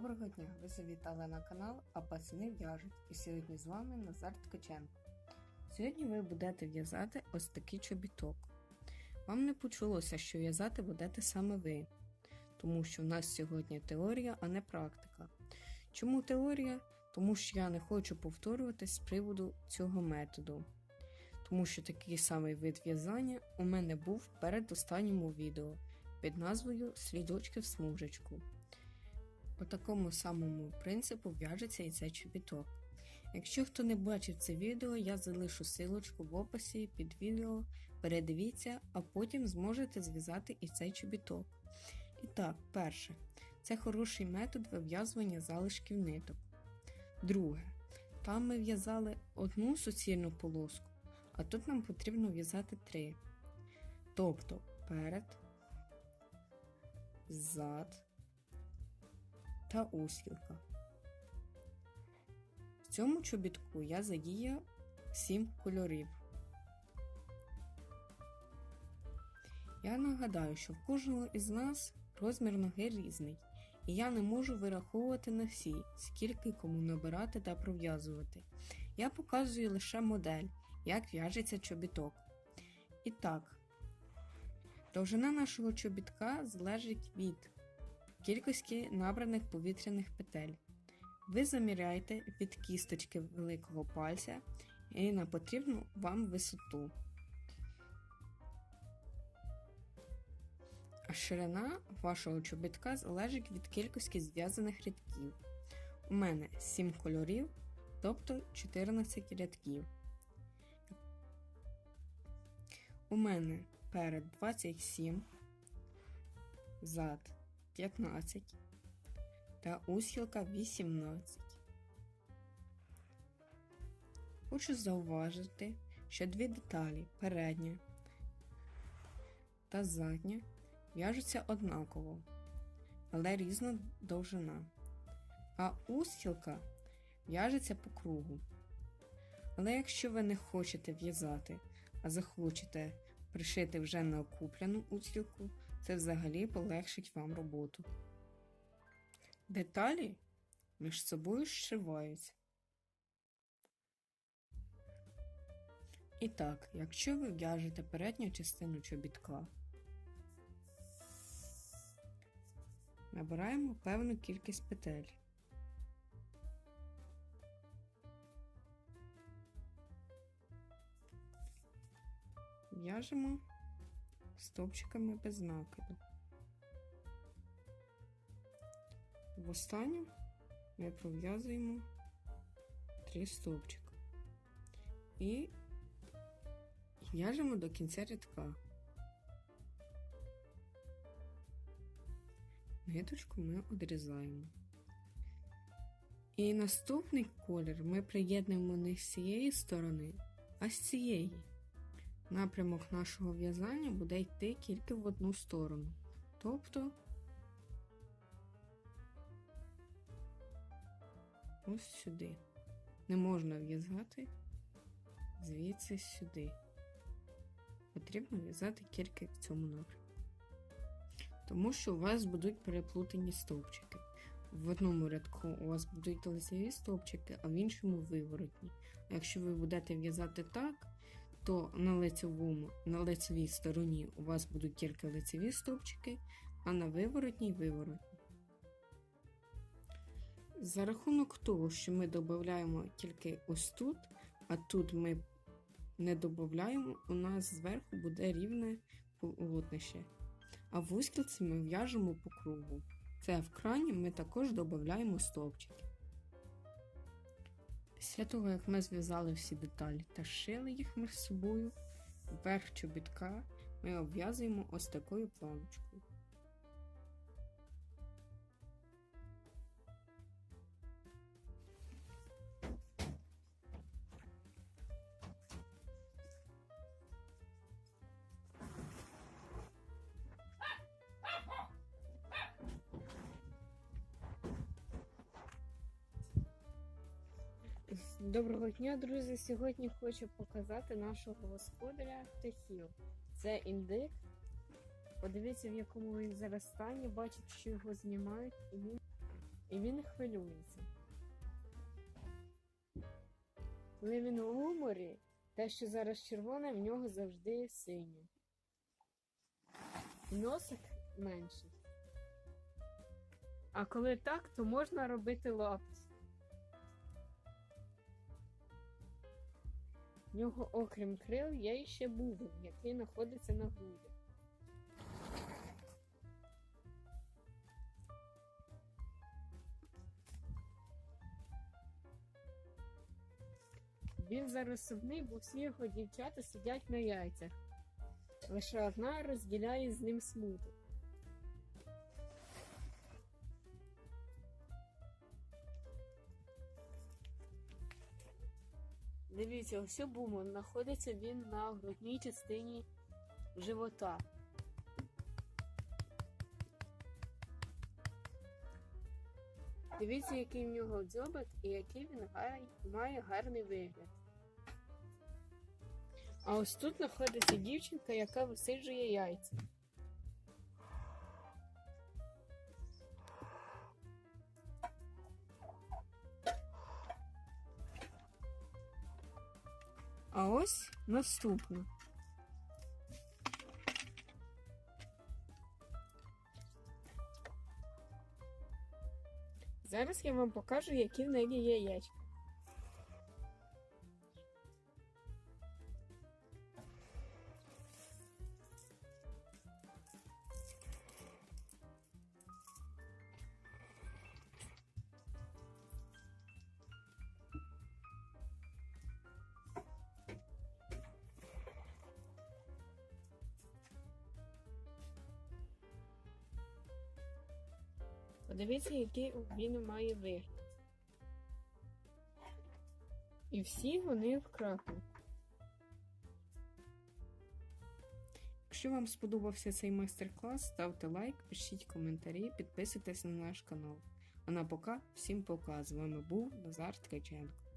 Доброго дня! Ви завітали на канал, а пацани в'яжуть. І сьогодні з вами Назар Ткаченко. Сьогодні ви будете в'язати ось такий чобіток. Вам не почулося, що в'язати будете саме ви, тому що в нас сьогодні теорія, а не практика. Чому теорія? Тому що я не хочу повторюватись з приводу цього методу. Тому що такий самий вид в'язання у мене був в передостанньому відео під назвою Слідочки в смужечку. По такому самому принципу в'яжеться і цей чобіток. Якщо хто не бачив це відео, я залишу силочку в описі під відео, передивіться, а потім зможете зв'язати і цей чобіток. І так, перше, це хороший метод вив'язування залишків ниток. Друге, там ми в'язали одну суцільну полоску, а тут нам потрібно в'язати три. Тобто перед, зад та устілка. В цьому чобітку я задіяв 7 кольорів. Я нагадаю, що в кожного із нас розмір ноги різний, і я не можу вираховувати на всі, скільки кому набирати та пров'язувати. Я показую лише модель, як в'яжеться чобіток. І так, довжина нашого чобітка залежить від кількості набраних повітряних петель. Ви заміряєте від кісточки великого пальця і на потрібну вам висоту. А ширина вашого чобітка залежить від кількості зв'язаних рядків. У мене 7 кольорів, тобто 14 рядків. У мене перед 27, зад 15 та устілка 18. Хочу зауважити, що дві деталі передня та задня в'яжуться однаково, але різна довжина, а устілка в'яжеться по кругу. Але якщо ви не хочете в'язати, а захочете пришити вже на окуплену устілку, це взагалі полегшить вам роботу. Деталі між собою зшиваються. І так, якщо ви в'яжете передню частину чобітка, набираємо певну кількість петель. В'яжемо стовпчиками без накиду. В останню ми пров'язуємо три стовпчика і в'яжемо до кінця рядка. Ниточку ми одрізаємо. І наступний колір ми приєднуємо не з цієї сторони, а з цієї. Напрямок нашого в'язання буде йти тільки в одну сторону. Тобто ось сюди. Не можна в'язати звідси сюди. Потрібно в'язати тільки в цьому напрямку. Тому що у вас будуть переплутані стовпчики. В одному рядку у вас будуть лицеві стовпчики, а в іншому виворотні. А якщо ви будете в'язати так, то на лицевому, на лицевій стороні у вас будуть тільки лицеві стовпчики, а на виворотній виворотні. За рахунок того, що ми додаємо тільки ось тут, а тут ми не додаємо, у нас зверху буде рівне полотнище. А в устілці ми в'яжемо по кругу. Це в крані ми також додаємо стовпчики. Після того, як ми зв'язали всі деталі та шили їх між собою, верх чобітка ми обв'язуємо ось такою планочкою. Доброго дня, друзі! Сьогодні хочу показати нашого господаря птахів. Це індик. Подивіться, в якому він зараз стані. Бачить, що його знімають. І він і він хвилюється. Коли він у гуморі, те, що зараз червоне, в нього завжди синє. Носик менший. А коли так, то можна робити лапці. В нього, окрім крил, є ще бубен, який знаходиться на грудях. Він зараз сумний, бо всі його дівчата сидять на яйцях. Лише одна розділяє з ним смуток. Дивіться, ось бумон знаходиться він на грудній частині живота. Дивіться, який в нього дзьобик і який він гай- має гарний вигляд. А ось тут знаходиться дівчинка, яка висиджує яйця. А ось наступна. Зараз я вам покажу, які в неї є яєчка. Подивіться, який він має вигляд. І всі вони вкрапли. Якщо вам сподобався цей майстер-клас, ставте лайк, пишіть коментарі, підписуйтесь на наш канал. А на пока всім пока. З вами був Назар Ткаченко.